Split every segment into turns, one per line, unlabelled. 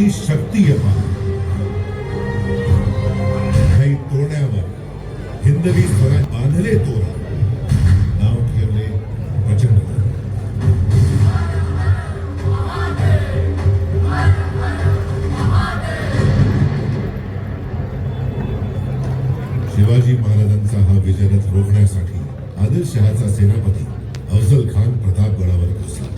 ती शक्ती आहे काही तोरण्यावर हिंदवी स्वराज बांधले तोरा नाव ठेवले प्रचंड. शिवाजी महाराजांचा हा विजयरथ रोखण्यासाठी आदिलशहाचा सेनापती अफजल खान प्रतापगडावर घुसला.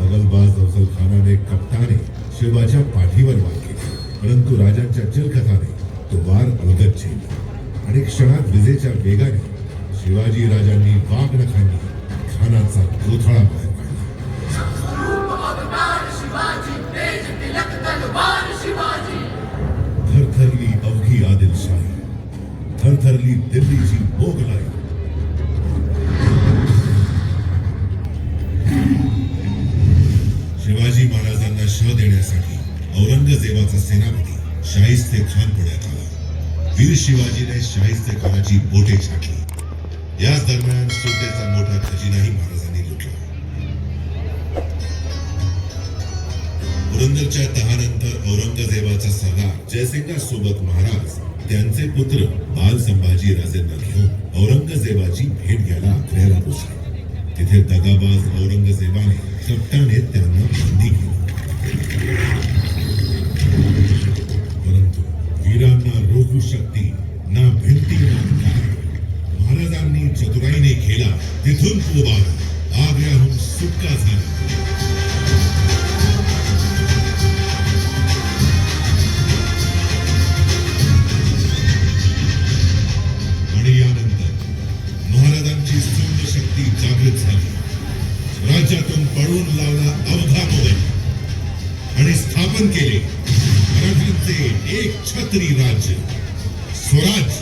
दगलबाज अफजल खानाने कप्ताने शिवाच्या पाठीवर वार केली परंतु राजांच्या चिलखताने तो वार अवगत झेलला आणि क्षणात विजेच्या वेगाने शिवाजी राजांनी वाघनखांनी खानाचा गोथळा बाहेर काढला. थरथरली अवघी आदिलशाही थरथरली दिल्लीची मोगलाई औरंगजेबाचा सेनापती शाहिस्ते खान पुण्यात आला वीर शिवाजीने शाहिस्ते खानाची बोटे छाटली. याच दरम्यान सुद्देचा मोठा खजिनाही महाराजांनी लुटला. पुरंदरच्या तहानंतर औरंगजेबाचा सरदार जयसिंगा सोबत महाराज त्यांचे पुत्र बाल संभाजी राजेंना घेऊन औरंगजेबाची भेट घ्यायला आग्र्याला पोचले. तिथे दगाबाज औरंगजेबाने कप्ताने त्यांना बंदी केली. वीरांना रोखू शकते ना भिंती ना महाराजांनी चतुराईने केला तिथून पोबार आग्र्याहून सुटका झाला. एक छत्री राज्य स्वराज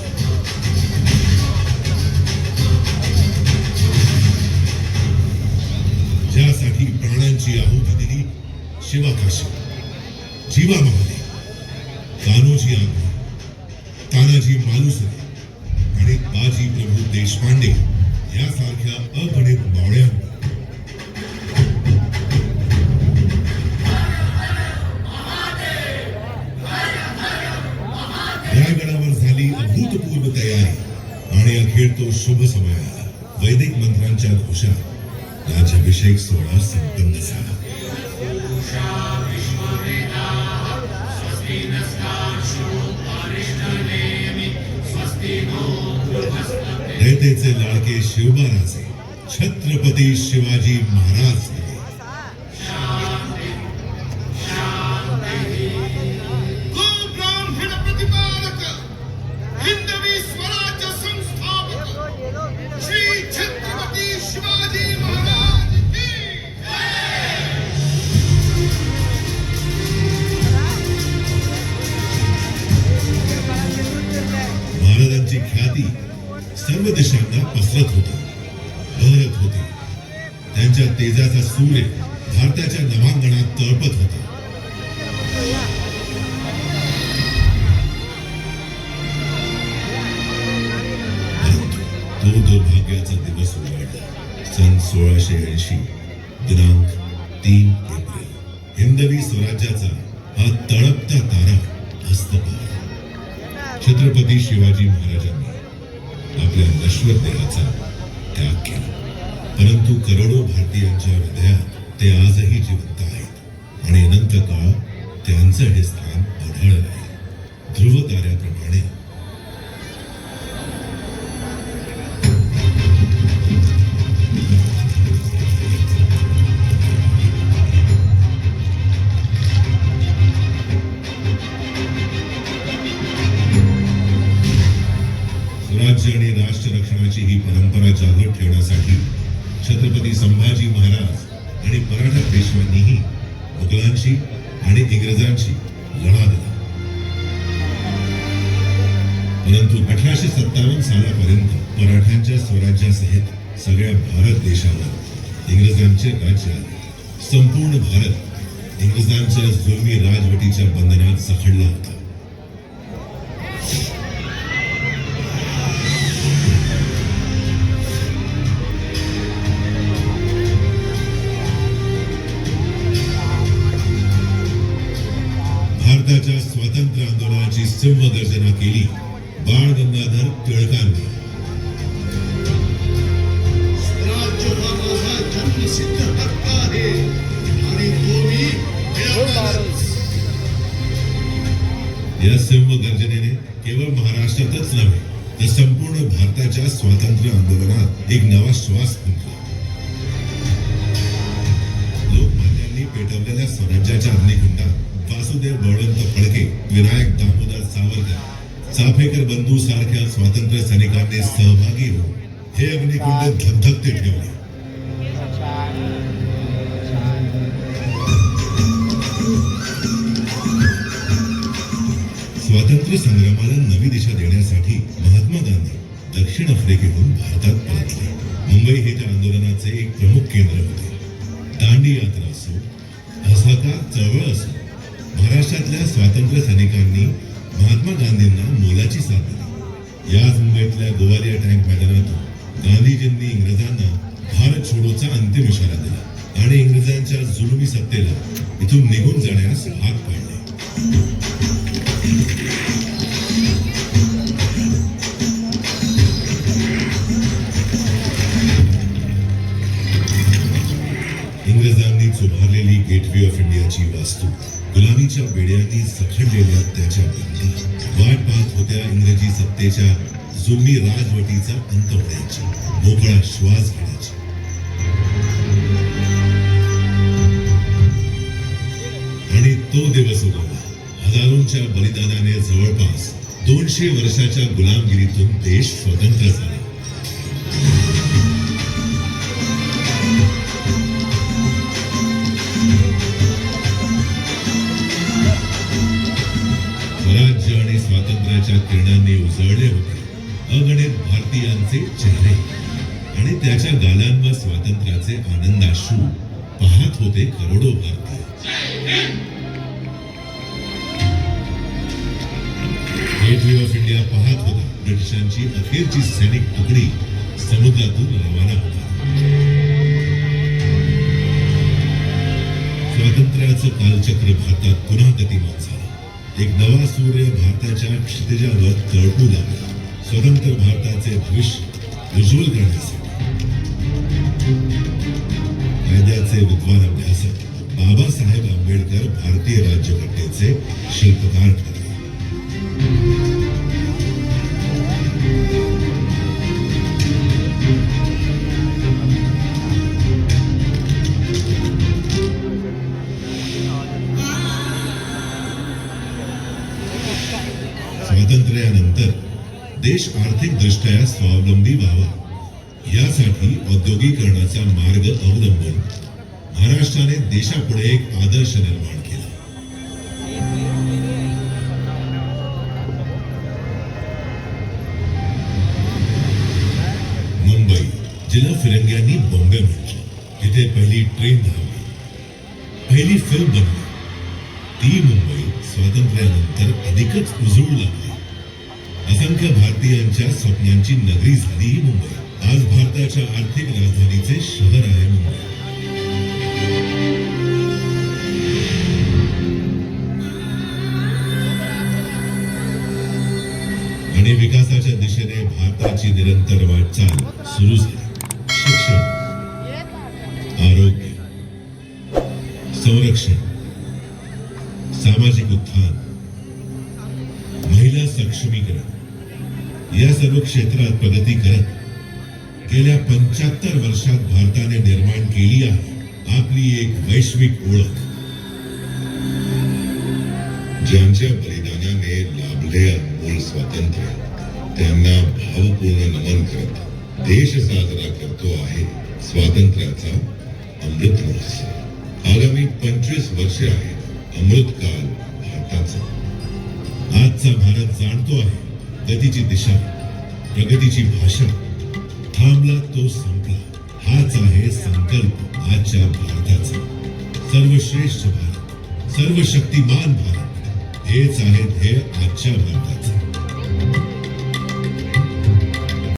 ज्यासाठी प्राणांची आहुती दिली शिवाकाशी जीवा महाले कान्होजी आंबे तानाजी मालुसरे आणि बाजी प्रभू देशपांडे यासारख्या अगणित मावळ्यांनी तो शुभ समय. वैदिक मंत्रांच्या घोषात राज्याभिषेक सोहळा संपन्न झाला रयतेचे लाडके शिवबाराजे छत्रपती शिवाजी महाराज. त्यांची ख्याती सर्व दिशांना पसरत होती बहरत होती. त्यांच्या तेजाचा सूर्य भारताच्या नवांगणात तळपत होता. तो दुर्भाग्याचा दिवस उजाडला सन सोळाशे ऐंशी दिनांक तीन एप्रिल. हिंदवी स्वराज्याचा हा तळपता तारा हस्त पाहिला छत्रपती शिवाजी महाराजांनी आपल्या नश्वर देहाचा त्याग केला. परंतु करोडो भारतीयांच्या हृदयात ते आजही जिवंत आहेत. आणि अनंत काळ त्यांचं हे स्थान आढळलं आहे ध्रुव ताऱ्याप्रमाणे जागृत ठेवण्यासाठी छत्रपती संभाजी महाराज आणि मराठा पेशव्यांनीही मुघलांशी आणि इंग्रजांशी लढा दिला. परंतु अठराशे सत्तावन्न सालापर्यंत मराठ्यांच्या स्वराज्यासहित सगळ्या भारत देशावर इंग्रजांचे राज्य आले संपूर्ण भारत इंग्रजांच्या जुलमी राजवटीच्या बंधनात सखडला होता. भारताच्या स्वातंत्र्य आंदोलनाची सिंहगर्जना केली. बाळ गंगाधर टिळकांनी. या सिंह गर्जनेने केवळ महाराष्ट्रातच नव्हे तर संपूर्ण भारताच्या स्वातंत्र्य आंदोलनात एक नवा श्वास फुंकला लोकमान्यांनी पेटवलेल्या स्वराज्याच्या अग्निकुंडात वासुदेव बळवंत फडके विनायक दामोदर सावरकर चाफेकर बंधू सारख्या स्वातंत्र्य सैनिकांनी सहभागी होऊन हे अग्निकुंड धगधगते ठेवले. स्वातंत्र्य संग्रामाला नवी दिशा देण्यासाठी महात्मा गांधी दक्षिण आफ्रिकेहून भारतात परतले. मुंबई हे त्या आंदोलनाचे एक प्रमुख केंद्र होते. दांडी यात्रा असो असहकार चळवळ असो महाराष्ट्रातल्या स्वातंत्र्य सैनिकांनी महात्मा गांधींना मोलाची साथ दिली. याच मुंबईतल्या गोवालिया टँक मैदानातून गांधीजींनी इंग्रजांना भारत छोडोचा अंतिम इशारा दिला आणि इंग्रजांच्या जुलुमी सत्तेला इथून निघून जाण्यास हात पाडले. इंग्रजांनी चुभारलेली गेटवे ऑफ इंडियाची वास्तू गुलामीच्या वेड्यांनी सखडलेल्या त्याच्या बंदी. वाट पाहत होत्या इंग्रजी सत्तेच्या जुलमी राजवटीचा अंत होण्याची मोकळा श्वास घेण्याची. आणि तो दिवस उगवला. हजारोंच्या बलिदानाने जवळपास दोनशे वर्षाच्या गुलामगिरीतून देश स्वतंत्र झाला. आणि स्वातंत्र्याच्या किरणांनी उजळले होते. अगणित भारतीयांचे चेहरे. आणि त्याच्या गालांवर स्वातंत्र्याचे आनंदाश्रू पाहत होते करोडो भारतीय. गेटवे ऑफ इंडिया पाहत होता. ब्रिटिशांची अखेरची सैनिक तुकडी समुद्रातून रवाना होता. स्वातंत्र्याचं कालचक्र भारतात पुन्हा गतिमान झालं. एक नवा सूर्य भारताच्या क्षितिजावर तळपू लागला. स्वतंत्र भारताचे भविष्य उज्ज्वल करण्यासाठी. कायद्याचे विद्वान अभ्यासक बाबासाहेब आंबेडकर भारतीय राज्यघटनेचे शिल्पकार स्वातंत्र्यानंतर देश आर्थिक दृष्ट्या स्वावलंबी व्हावा. यासाठी मार्ग अवलंबून महाराष्ट्राने देशापुढे एक आदर्श निर्माण मुंबई जिला फिरंग्यांनी बॉम्बे तिथे पहिली ट्रेन धावली. पहिली फ़िल्म बनली. ती मुंबई स्वातंत्र्यानंतर अधिकच उजळू लागली. असंख्य भारतीयांच्या स्वप्नांची नगरी झाली ही मुंबई. आज भारताच्या आर्थिक राजधानीचे शहर आहे मुंबई. आणि विकासाच्या दिशेने भारताची निरंतर वाटचाल सुरू झाली. शिक्षण आरोग्य संरक्षण सामाजिक उत्थान महिला सक्षमीकरण या सर्व क्षेत्रात प्रगती करत गेल्या पंच्याहत्तर वर्षात भारताने निर्माण केली आहे आपली एक वैश्विक ओळख. ज्यांच्या बलिदानाने लाभले अनमोल स्वातंत्र्य त्यांना भावपूर्ण नमन करत देश साजरा करतो आहे स्वातंत्र्याचा अमृत महोत्सव. आगामी पंचवीस वर्षे आहेत अमृतकाल भारताचा. आजचा भारत जाणतो आहे गतीची दिशा प्रगतीची भाषा थांबला तो संपला. हाच आहे संकल्प आजच्या भारताचा. सर्वश्रेष्ठ भारत सर्व शक्तिमान भारत हेच आहे ध्येय आजच्या भारताचं.